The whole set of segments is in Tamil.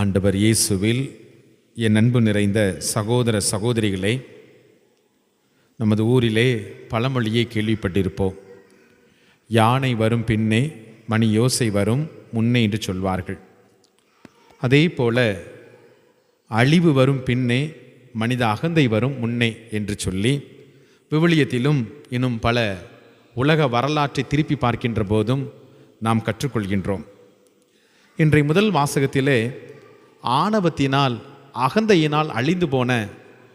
ஆண்டவர் இயேசுவில் என் அன்பு நிறைந்த சகோதர சகோதரிகளே நமது ஊரிலே பழமொழியை கேள்விப்பட்டிருப்போம். யானை வரும் பின்னே மணி யோசை வரும் முன்னே என்று சொல்வார்கள். அதே போல அழிவு வரும் பின்னே மனித அகந்தை வரும் முன்னே என்று சொல்லி விவிலியத்திலும் இன்னும் பல உலக வரலாற்றை திருப்பி பார்க்கின்ற போதும் நாம் கற்றுக்கொள்கின்றோம். இன்றைய முதல் வாசகத்திலே ஆணவத்தினால் அகந்தையினால் அழிந்து போன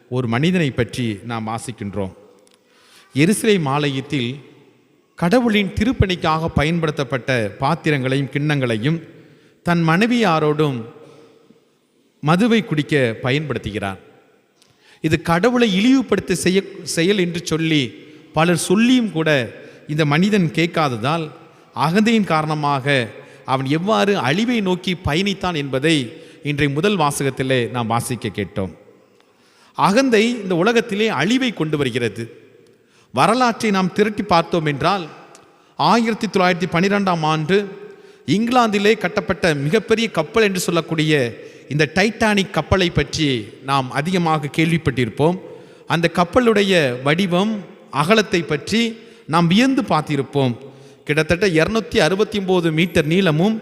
ஒரு மனிதனை பற்றி நாம் வாசிக்கின்றோம். எரிசிலை மாலயத்தில் கடவுளின் திருப்பணிக்காக பயன்படுத்தப்பட்ட பாத்திரங்களையும் கிண்ணங்களையும் தன் மனைவியாரோடும் மதுவை குடிக்க பயன்படுத்துகிறார். இது கடவுளை இழிவுபடுத்த செய்ய செயல் என்று சொல்லி பலர் சொல்லியும் கூட இந்த மனிதன் கேட்காததால் அகந்தையின் காரணமாக அவன் எவ்வாறு அழிவை நோக்கி பயணித்தான் என்பதை இன்றைய முதல் வாசகத்திலே நாம் வாசிக்க கேட்டோம். அகந்தை இந்த உலகத்திலே அழிவை கொண்டு வருகிறது. வரலாற்றை நாம் திரட்டி பார்த்தோம் என்றால் ஆயிரத்தி தொள்ளாயிரத்தி பன்னிரெண்டாம் ஆண்டு இங்கிலாந்திலே கட்டப்பட்ட மிகப்பெரிய கப்பல் என்று சொல்லக்கூடிய இந்த டைட்டானிக் கப்பலை பற்றி நாம் அதிகமாக கேள்விப்பட்டிருப்போம். அந்த கப்பலுடைய வடிவம் அகலத்தை பற்றி நாம் வியந்து பார்த்திருப்போம். கிட்டத்தட்ட இரநூத்தி அறுபத்தி ஒம்பது மீட்டர் நீளமும்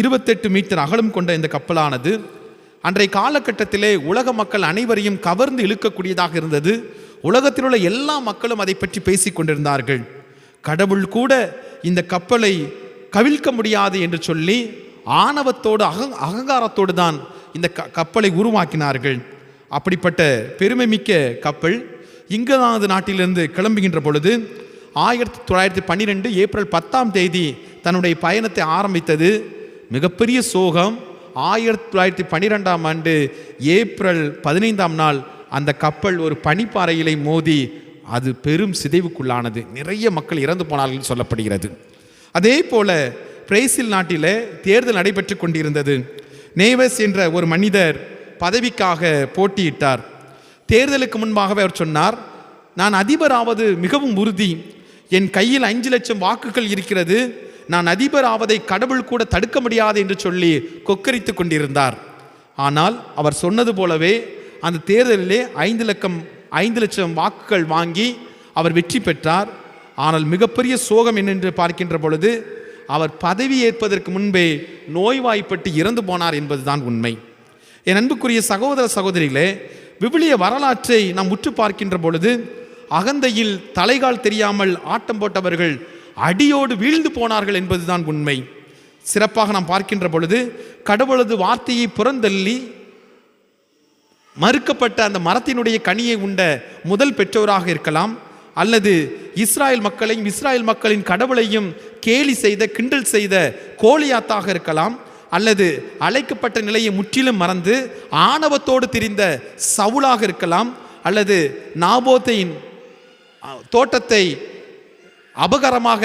இருபத்தெட்டு மீட்டர் அகலம் கொண்ட இந்த கப்பலானது அன்றைய காலகட்டத்திலே உலக மக்கள் அனைவரையும் கவர்ந்து இழுக்கக்கூடியதாக இருந்தது. உலகத்தில் உள்ள எல்லா மக்களும் அதை பற்றி பேசிக்கொண்டிருந்தார்கள் கடவுள் கூட இந்த கப்பலை கவிழ்க்க முடியாது என்று சொல்லி ஆணவத்தோடு அகங் அகங்காரத்தோடு தான் இந்த க கப்பலை உருவாக்கினார்கள். அப்படிப்பட்ட பெருமை மிக்க கப்பல் இங்கிலாந்து நாட்டிலிருந்து கிளம்புகின்ற பொழுது ஆயிரத்தி தொள்ளாயிரத்தி பன்னிரெண்டு ஏப்ரல் பத்தாம் தேதி தன்னுடைய பயணத்தை ஆரம்பித்தது. மிகப்பெரிய சோகம் ஆயிரத்தி தொள்ளாயிரத்தி பன்னிரெண்டாம் ஆண்டு ஏப்ரல் பதினைந்தாம் நாள் அந்த கப்பல் ஒரு பனிப்பாறையிலே மோதி அது பெரும் சிதைவுக்குள்ளானது. நிறைய மக்கள் இறந்து போனார்கள் சொல்லப்படுகிறது. அதே போல பிரேசில் நாட்டில் தேர்தல் நடைபெற்று கொண்டிருந்தது. நேவஸ் என்ற ஒரு மனிதர் பதவிக்காக போட்டியிட்டார். தேர்தலுக்கு முன்பாகவே அவர் சொன்னார் நான் அதிபராவது மிகவும் உறுதி. என் கையில் அஞ்சு லட்சம் வாக்குகள் இருக்கிறது. நான் அதிபர் ஆவதை கடவுள் கூட தடுக்க முடியாது என்று சொல்லி கொக்கரித்து கொண்டிருந்தார். ஆனால் அவர் சொன்னது போலவே அந்த தேர்தலிலே ஐந்து லட்சம் ஐந்து லட்சம் வாக்குகள் வாங்கி அவர் வெற்றி பெற்றார். ஆனால் மிகப்பெரிய சோகம் என்னென்று பார்க்கின்ற பொழுது அவர் பதவி ஏற்பதற்கு முன்பே நோய்வாய்ப்பட்டு இறந்து போனார் என்பதுதான் உண்மை. என் அன்புக்குரிய சகோதர சகோதரிகளே விவிலிய வரலாற்றை நாம் உற்று பார்க்கின்ற பொழுது அகந்தையில் தலைகால் தெரியாமல் ஆட்டம் போட்டவர்கள் அடியோடு வீழ்ந்து போனார்கள் என்பதுதான் உண்மை. சிறப்பாக நாம் பார்க்கின்ற பொழுது கடவுளது வார்த்தையை புறந்தள்ளி மறுக்கப்பட்ட அந்த மரத்தினுடைய கனியை உண்ட முதல் பெற்றோராக இருக்கலாம் அல்லது இஸ்ராயல் மக்களையும் இஸ்ராயல் மக்களின் கடவுளையும் கேலி செய்த கிண்டல் செய்த கோலியாத்தாக இருக்கலாம் அல்லது அழைக்கப்பட்ட நிலையை முற்றிலும் மறந்து ஆணவத்தோடு திரிந்த சவுலாக இருக்கலாம் அல்லது நாபோத்தையின் தோட்டத்தை அபகரமாக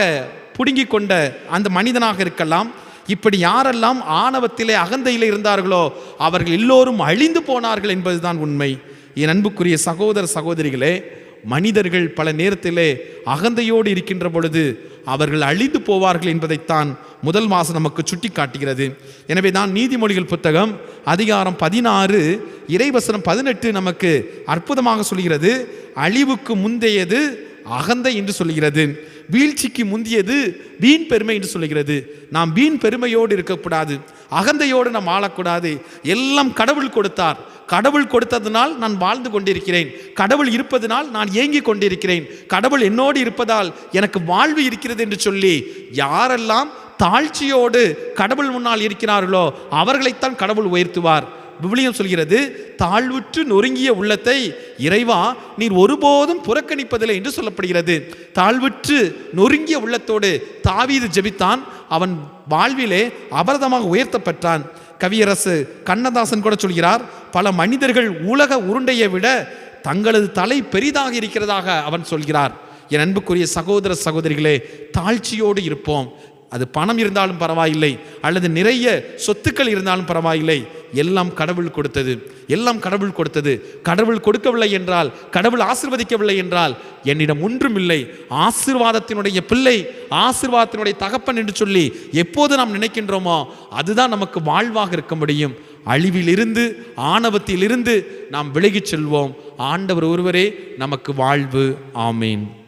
புடுங்கிக் கொண்ட அந்த மனிதனாக இருக்கலாம். இப்படி யாரெல்லாம் ஆணவத்திலே அகந்தையிலே இருந்தார்களோ அவர்கள் எல்லோரும் அழிந்து போனார்கள் என்பதுதான் உண்மை. என் அன்புக்குரிய சகோதர சகோதரிகளே மனிதர்கள் பல நேரத்திலே அகந்தையோடு இருக்கின்ற பொழுது அவர்கள் அழிந்து போவார்கள் என்பதைத்தான் முதல் மாதம் நமக்கு சுட்டி காட்டுகிறது எனவே தான் நீதிமொழிகள் புத்தகம் அதிகாரம் பதினாறு இறைவசனம் பதினெட்டு நமக்கு அற்புதமாக சொல்கிறது. அழிவுக்கு முந்தையது அகந்தை என்று சொல்கிறது. வீழ்ச்சிக்கு முந்தியது வீண் பெருமை என்று சொல்கிறது நாம் வீண் பெருமையோடு இருக்கக்கூடாது. அகந்தையோடு நாம் ஆளக்கூடாது. எல்லாம் கடவுள் கொடுத்தார். கடவுள் கொடுத்ததினால் நான் வாழ்ந்து கொண்டிருக்கிறேன். கடவுள் இருப்பதனால் நான் ஏங்கிக் கொண்டிருக்கிறேன். கடவுள் என்னோடு இருப்பதால் எனக்கு வாழ்வு இருக்கிறது என்று சொல்லி யாரெல்லாம் தாழ்ச்சியோடு கடவுள் முன்னால் இருக்கிறார்களோ அவர்களைத்தான் கடவுள் உயர்த்துவார். விவிலியம் சொல்கிறது தாழ்வுற்று நொறுங்கிய உள்ளத்தை இறைவா நீர் ஒருபோதும் புறக்கணிப்பதில்லை என்று சொல்லப்படுகிறது. தாழ்வுற்று நொறுங்கிய உள்ளத்தோடு தாவீது ஜெபித்தான். அவன் வாழ்விலே அபரதமாக உயர்த்தப்பட்டான். கவியரசு கண்ணதாசன் கூட சொல்கிறார் பல மனிதர்கள் உலக உருண்டையை விட தங்களது தலை பெரிதாக இருக்கிறதாக அவன் சொல்கிறார். என் அன்புக்குரிய சகோதர சகோதரிகளே தாழ்ச்சியோடு இருப்போம். அது பணம் இருந்தாலும் பரவாயில்லை அல்லது நிறைய சொத்துக்கள் இருந்தாலும் பரவாயில்லை. எல்லாம் கடவுள் கொடுத்தது. எல்லாம் கடவுள் கொடுத்தது. கடவுள் கொடுக்கவில்லை என்றால் கடவுள் ஆசிர்வதிக்கவில்லை என்றால் என்னிடம் ஒன்றும் இல்லை. ஆசிர்வாதத்தினுடைய பிள்ளை ஆசிர்வாதத்தினுடைய தகப்பன் என்று சொல்லி எப்போது நாம் நினைக்கின்றோமோ அதுதான் நமக்கு வாழ்வாக இருக்க முடியும். அழிவிலிருந்து ஆணவத்திலிருந்து நாம் விலகிச் செல்வோம். ஆண்டவர் ஒருவரே நமக்கு வாழ்வு. ஆமீன்.